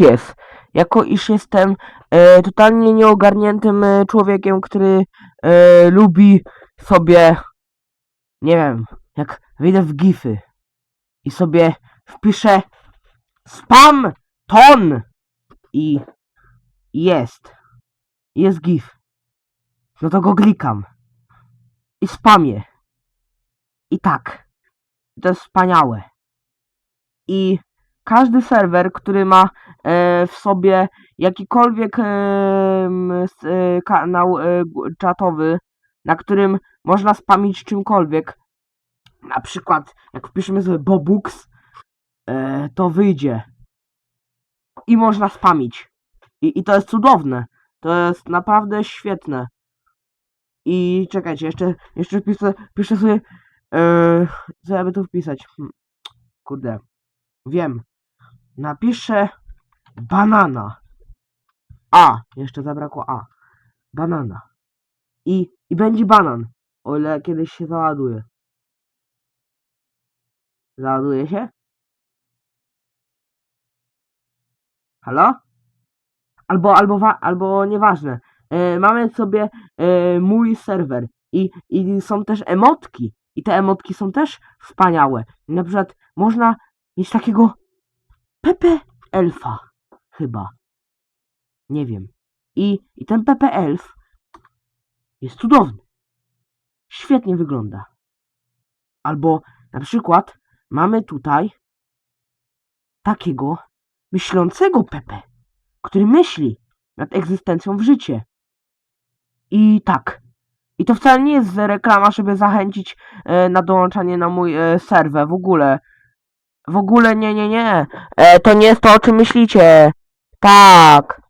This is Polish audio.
jest. Jako iż jestem e, totalnie nieogarniętym e, człowiekiem, który e, lubi sobie, nie wiem, jak wyjdę w gify i sobie wpiszę spam ton i jest. Jest gif. No to go klikam. I spamię. I tak. To jest wspaniałe. I każdy serwer, który ma e, w sobie jakikolwiek e, e, kanał czatowy, na którym można spamić czymkolwiek, na przykład jak wpiszemy sobie Bobux, to wyjdzie. I można spamić. I, I to jest cudowne. To jest naprawdę świetne. I czekajcie, jeszcze, jeszcze piszę, piszę sobie. Yy, co ja by tu wpisać? Hm, kurde. Wiem. Napiszę banana. A. Jeszcze zabrakło A. Banana. I, i będzie banan. O ile kiedyś się załaduje. Załaduje się? Halo? Albo, albo, albo nieważne. E, mamy sobie e, mój serwer i, i są też emotki. I te emotki są też wspaniałe. Na przykład można mieć takiego Pepe Elfa. Chyba. Nie wiem. I, i ten Pepe Elf jest cudowny. Świetnie wygląda. Albo na przykład mamy tutaj takiego myślącego Pepe, który myśli nad egzystencją w życie. I tak. I to wcale nie jest reklama, żeby zachęcić e, na dołączanie na mój e, serwer. W ogóle. W ogóle nie, nie, nie. E, to nie jest to, o czym myślicie. Tak.